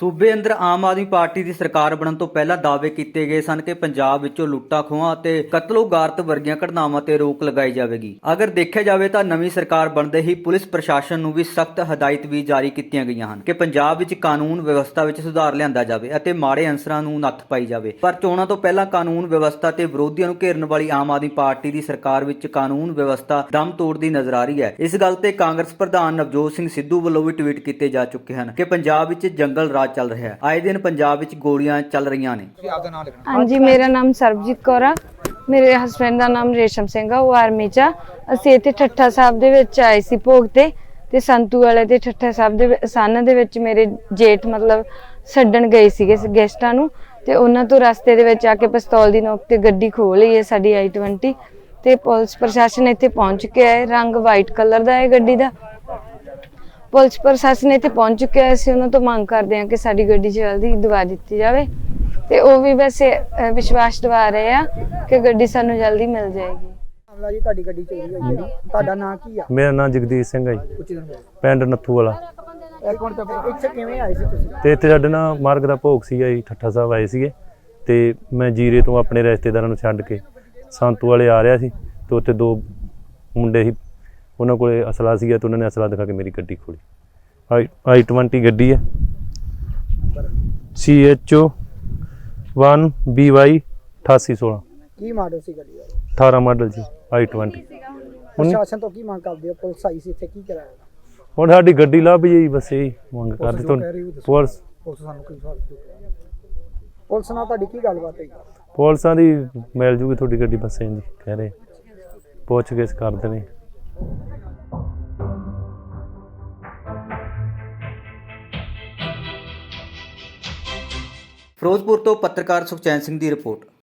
ਸੂਬੇ ਅੰਦਰ ਆਮ ਆਦਮੀ ਪਾਰਟੀ ਦੀ ਸਰਕਾਰ ਬਣਨ ਤੋਂ ਪਹਿਲਾਂ ਦਾਅਵੇ ਕੀਤੇ ਗਏ ਸਨ ਕਿ ਪੰਜਾਬ ਵਿੱਚੋਂ ਲੁੱਟਾਂ, ਖੋਹਾਂ ਅਤੇ ਕਤਲੋਗਾਰਤ ਵਰਗੀਆਂ ਘਟਨਾਵਾਂ ਤੇ ਰੋਕ ਲਗਾਈ ਜਾਵੇਗੀ। ਅਗਰ ਦੇਖਿਆ ਜਾਵੇ ਤਾਂ ਨਵੀਂ ਸਰਕਾਰ ਬਣਦੇ ਹੀ ਪੁਲਿਸ ਪ੍ਰਸ਼ਾਸਨ ਨੂੰ ਵੀ ਸਖਤ ਹਦਾਇਤ ਵੀ ਜਾਰੀ ਕੀਤੀਆਂ ਗਈਆਂ ਹਨ ਕਿ ਪੰਜਾਬ ਵਿੱਚ ਕਾਨੂੰਨ ਵਿਵਸਥਾ ਵਿੱਚ ਸੁਧਾਰ ਲਿਆਂਦਾ ਜਾਵੇ ਅਤੇ ਮਾੜੇ ਅੰਸਰਾਂ ਨੂੰ ਨੱਥ ਪਾਈ ਜਾਵੇ। ਪਰ ਚੋਣਾਂ ਤੋਂ ਪਹਿਲਾਂ ਕਾਨੂੰਨ ਵਿਵਸਥਾ ਤੇ ਵਿਰੋਧੀਆਂ ਨੂੰ ਘੇਰਨ ਵਾਲੀ ਆਮ ਆਦਮੀ ਪਾਰਟੀ ਦੀ ਸਰਕਾਰ ਵਿੱਚ ਕਾਨੂੰਨ ਵਿਵਸਥਾ ਦਮ ਤੋੜਦੀ ਨਜ਼ਰ ਆ ਰਹੀ ਹੈ। ਇਸ ਗੱਲ ਤੇ ਕਾਂਗਰਸ ਪ੍ਰਧਾਨ ਨਵਜੋਤ ਸਿੰਘ ਸਿੱਧੂ ਵੱਲੋਂ ਵੀ ਟਵੀਟ ਕੀਤੇ ਜਾ ਚੁੱਕੇ ਹਨ ਕਿ ਪੰਜਾਬ ਵਿੱਚ ਜੰਗਲ ਰਾਜ ਚੱਲ ਰਿਹਾ ਹੈ। ਆਏ ਦਿਨ ਪੰਜਾਬ ਵਿੱਚ ਗੋਲੀਆਂ ਚੱਲ ਰਹੀਆਂ ਨੇ। ਤੁਸੀਂ ਆਪਦਾ ਨਾਮ ਲਿਖਣਾ। ਹਾਂਜੀ ਮੇਰਾ ਨਾਮ ਸਰਬਜੀਤ ਕੌਰ ਆ। ਮੇਰੇ ਹਸਬੰਡ ਦਾ ਨਾਮ ਰੇਸ਼ਮ ਸਿੰਘ ਆ ਉਹ ਆਰਮੀ ਚ ਆ। ਅਸੀਂ ਇੱਥੇ ਠੱਠਾ ਸਾਹਿਬ ਦੇ ਵਿੱਚ ਆਏ ਸੀ ਭੋਗ ਤੇ ਤੇ ਸੰਤੂ ਵਾਲੇ ਤੇ ਠੱਠਾ ਸਾਹਿਬ ਦੇ ਵਿ- ਸੰਨ ਦੇ ਵਿੱਚ ਮੇਰੇ ਜੇਠ ਮਤਲਬ ਛੱਡਣ ਗਏ ਸੀਗੇ ਗੈਸਟਾਂ ਨੂੰ। ਤੇ ਉਹਨਾਂ ਤੋਂ ਰਸਤੇ ਦੇ ਵਿੱਚ ਆ ਕੇ ਪਿਸਤੌਲ ਦੀ ਨੋਕ ਤੇ ਗੱਡੀ ਖੋਹ ਲਈ ਹੈ ਸਾਡੀ i20 ਤੇ ਪੁਲਿਸ ਪ੍ਰਸ਼ਾਸਨ ਇੱਥੇ ਪਹੁੰਚ ਚੁੱਕਿਆ ਹੈ ਰੰਗ ਵਾਈਟ ਕਲਰ ਦਾ ਹੈ ਗੱਡੀ ਦਾ। ਪੁਲਿਸ ਪ੍ਰਸ਼ਾਸਨ ਇੱਥੇ ਪਹੁੰਚ ਚੁੱਕਿਆ ਹੈ। ਅਸੀਂ ਉਹਨਾਂ ਤੋਂ ਮੰਗ ਕਰਦੇ ਹਾਂ ਕਿ ਸਾਡੀ ਗੱਡੀ ਜਲਦੀ ਦਵਾ ਦਿੱਤੀ ਜਾਵੇ। ਤੇ ਉਹ ਵੀ ਵੈਸੇ ਅਹ, ਵਿਸ਼ਵਾਸ ਦਿਵਾ ਰਹੇ ਆ ਕਿ ਗੱਡੀ ਸਾਨੂੰ ਜਲਦੀ ਮਿਲ ਜਾਏਗੀ। ਮਾਮਲਾ ਜੀ ਤੁਹਾਡੀ ਗੱਡੀ ਚੋਰੀ ਹੋਈ ਹੈ ਜੀ। ਤੁਹਾਡਾ ਨਾਂ ਕੀ ਆ? ਮੇਰਾ ਨਾਮ ਜਗਦੀਸ਼ ਸਿੰਘ ਹੈ ਜੀ। ਉੱਚੀ ਦਿਨ ਪਿੰਡ ਨੱਥੂ ਵਾਲਾ। ਇੱਕ ਮਿੰਟ ਤੱਕ ਇੱਥੇ ਕਿਵੇਂ ਆਏ ਸੀ ਤੁਸੀਂ? ਤੇ ਇੱਥੇ ਸਾਡੇ ਨਾਲ ਮਾਰਗ ਦਾ ਭੋਗ ਸੀਗਾ ਜੀ ਠੱਠਾ ਸਾਹਿਬ ਆਏ ਸੀਗੇ। ਤੇ ਮੈਂ ਜੀਰੇ ਤੋਂ ਆਪਣੇ ਰਿਸ਼ਤੇਦਾਰਾਂ ਨੂੰ ਛੱਡ ਕੇ ਸੰਤੂ ਵਾਲੇ ਆ ਰਿਹਾ ਸੀ। ਤੇ ਉੱਥੇ ਦੋ ਮੁੰਡੇ ਸੀ ਉਹਨਾਂ ਕੋਲੇ ਅਸਲਾ ਸੀਗਾ ਤੇ ਉਹਨਾਂ ਨੇ ਅਸਲਾ ਦਿਖਾ ਕੇ ਮੇਰੀ ਗੱਡੀ ਖੋਲੀ। ਆਈ ਆਈ 20 ਗੱਡੀ ਹੈ। C H O 1 B Y 8816 ਕੀ ਮਾਡਲ ਸੀ ਗੱਡੀ ਦਾ? 18 ਮਾਡਲ ਜੀ ਆਈ 20 ਪ੍ਰਸ਼ਾਸਨ ਤੋਂ ਕੀ ਮੰਗ ਕਰਦੇ ਹੋ? ਪੁਲਿਸ ਆਈ ਸੀ ਇੱਥੇ ਕੀ ਕਰਾਇਆ ਹੁਣ ਸਾਡੀ ਗੱਡੀ ਲੱਭ ਜੀ ਬਸ ਇਹੀ ਮੰਗ ਕਰਦੇ ਦੱਸੋ। ਪੁਲਿਸ। ਪੁਲਿਸ ਸਾਨੂੰ ਕੀ ਸਵਾਲ ਪੁਲਿਸ ਨਾਲ ਤੁਹਾਡੀ ਕੀ ਗੱਲਬਾਤ ਹੋਈ? ਪੁਲਿਸਾਂ ਦੀ ਮਿਲ ਜੂਗੀ ਤੁਹਾਡੀ ਗੱਡੀ ਬੱਸੇ ਜੀ ਕਹਿ ਰਹੇ। ਪੁੱਛ ਗਿੱਛ ਕਰਦੇ ਨੇ। ਫਿਰੋਜ਼ਪੁਰ ਤੋਂ ਪੱਤਰਕਾਰ ਸੁਖਚੈਨ ਸਿੰਘ ਦੀ ਰਿਪੋਰਟ।